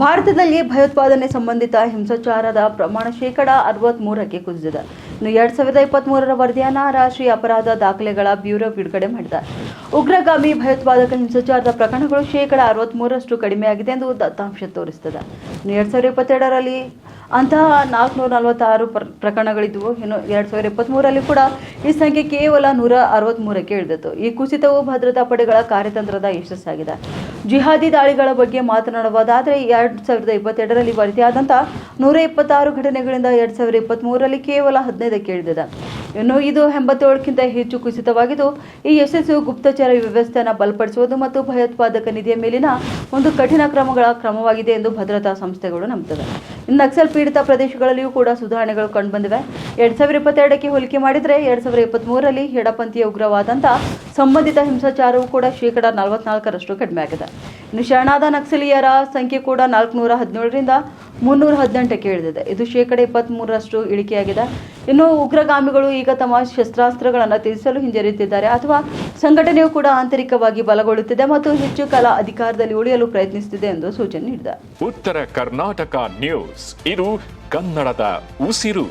ಭಾರತದಲ್ಲಿ ಭಯೋತ್ಪಾದನೆ ಸಂಬಂಧಿತ ಹಿಂಸಾಚಾರದ ಪ್ರಮಾಣ ಶೇಕಡ ಅರವತ್ತ್ ಮೂರಕ್ಕೆ ಕುಸಿದಿದೆ. ಇನ್ನು ಎರಡ್ ಸಾವಿರದ ಇಪ್ಪತ್ತ್ ಮೂರರ ವರದಿಯನ್ನ ರಾಷ್ಟ್ರೀಯ ಅಪರಾಧ ದಾಖಲೆಗಳ ಬ್ಯೂರೋ ಬಿಡುಗಡೆ ಮಾಡಿದೆ. ಉಗ್ರಗಾಮಿ ಭಯೋತ್ಪಾದಕ ಹಿಂಸಾಚಾರದ ಪ್ರಕರಣಗಳು ಶೇಕಡ ಅರವತ್ತ್ ಮೂರರಷ್ಟು ಕಡಿಮೆಯಾಗಿದೆ ಎಂದು ದತ್ತಾಂಶ ತೋರಿಸುತ್ತದೆ. ಇನ್ನು ಎರಡ್ ಸಾವಿರದ ಇಪ್ಪತ್ತೆರಡರಲ್ಲಿ ಅಂತಹ ನಾಲ್ಕುನೂರ ನಲವತ್ತಾರು ಪ್ರ- ಪ್ರಕರಣಗಳಿದ್ದವು ಇನ್ನು ಎರಡ್ ಸಾವಿರದ ಇಪ್ಪತ್ತ್ಮೂರರಲ್ಲಿ ಕೂಡ ಈ ಸಂಖ್ಯೆ ಕೇವಲ ನೂರ ಅರವತ್ತ್ಮೂರಕ್ಕೆ ಇಳಿದಿತ್ತು. ಈ ಕುಸಿತವು ಭದ್ರತಾ ಪಡೆಗಳ ಕಾರ್ಯತಂತ್ರದ ಯಶಸ್ಸಾಗಿದೆ. ಜಿಹಾದಿ ದಾಳಿಗಳ ಬಗ್ಗೆ ಮಾತನಾಡುವುದಾದರೆ ಎರಡು ಸಾವಿರದ ಇಪ್ಪತ್ತೆರಡರಲ್ಲಿ ವರದಿಯಾದಂಥ ನೂರ ಇಪ್ಪತ್ತಾರು ಘಟನೆಗಳಿಂದ ಎರಡು ಸಾವಿರದ ಇಪ್ಪತ್ತ್ಮೂರರಲ್ಲಿ ಕೇವಲ ಹದಿನೈದಕ್ಕೆ ಇಳಿದಿದೆ ಇನ್ನು ಇದು ಎಂಬತ್ತೇಳಕ್ಕಿಂತ ಹೆಚ್ಚು ಕುಸಿತವಾಗಿದ್ದು, ಈ ಯಶಸ್ಸು ಗುಪ್ತಚರ ವ್ಯವಸ್ಥೆಯನ್ನು ಬಲಪಡಿಸುವುದು ಮತ್ತು ಭಯೋತ್ಪಾದಕ ನಿಧಿಯ ಮೇಲಿನ ಒಂದು ಕಠಿಣ ಕ್ರಮಗಳ ಕ್ರಮವಾಗಿದೆ ಎಂದು ಭದ್ರತಾ ಸಂಸ್ಥೆಗಳು ನಂಬುತ್ತವೆ ನಕ್ಸಲ್ ಪೀಡಿತ ಪ್ರದೇಶಗಳಲ್ಲಿಯೂ ಕೂಡ ಸುಧಾರಣೆಗಳು ಕಂಡುಬಂದಿವೆ ಎರಡ್ ಸಾವಿರ ಇಪ್ಪತ್ತೆರಡಕ್ಕೆ ಹೋಲಿಕೆ ಮಾಡಿದರೆ ಎರಡ್ ಸಾವಿರದ ಇಪ್ಪತ್ತ್ಮೂರರಲ್ಲಿ ಎಡಪಂಥೀಯ ಉಗ್ರವಾದಂಥ ಸಂಬಂಧಿತ ಹಿಂಸಾಚಾರವು ಕೂಡ ಶೇಕಡ ನಲವತ್ನಾಲ್ಕರಷ್ಟು ಕಡಿಮೆಯಾಗಿದೆ ಇನ್ನು ಶರಣಾದ ನಕ್ಸಲೀಯರ ಸಂಖ್ಯೆ ಕೂಡ ನಾಲ್ಕುನೂರ ಹದಿನೇಳರಿಂದ ಮುನ್ನೂರ ಹದಿನೆಂಟಕ್ಕೆ ಇಳಿದಿದೆ. ಇದು ಶೇಕಡ ಇಪ್ಪತ್ತ್ಮೂರರಷ್ಟು ಇಳಿಕೆಯಾಗಿದೆ. ಇನ್ನು ಉಗ್ರಗಾಮಿಗಳು ಈಗ ತಮ್ಮ ಶಸ್ತ್ರಾಸ್ತ್ರಗಳನ್ನು ತ್ಯಜಿಸಲು ಹಿಂಜರಿಯುತ್ತಿದ್ದಾರೆ. ಅಥವಾ ಸಂಘಟನೆಯು ಕೂಡ ಆಂತರಿಕವಾಗಿ ಬಲಗೊಳ್ಳುತ್ತಿದೆ ಮತ್ತು ಹೆಚ್ಚು ಕಾಲ ಅಧಿಕಾರದಲ್ಲಿ ಉಳಿಯಲು ಪ್ರಯತ್ನಿಸುತ್ತಿದೆ ಎಂದು ಸೂಚನೆ ನೀಡಿದೆ. ಉತ್ತರ ಕರ್ನಾಟಕ ನ್ಯೂಸ್. ಇದು ಕನ್ನಡದ ಉಸಿರು.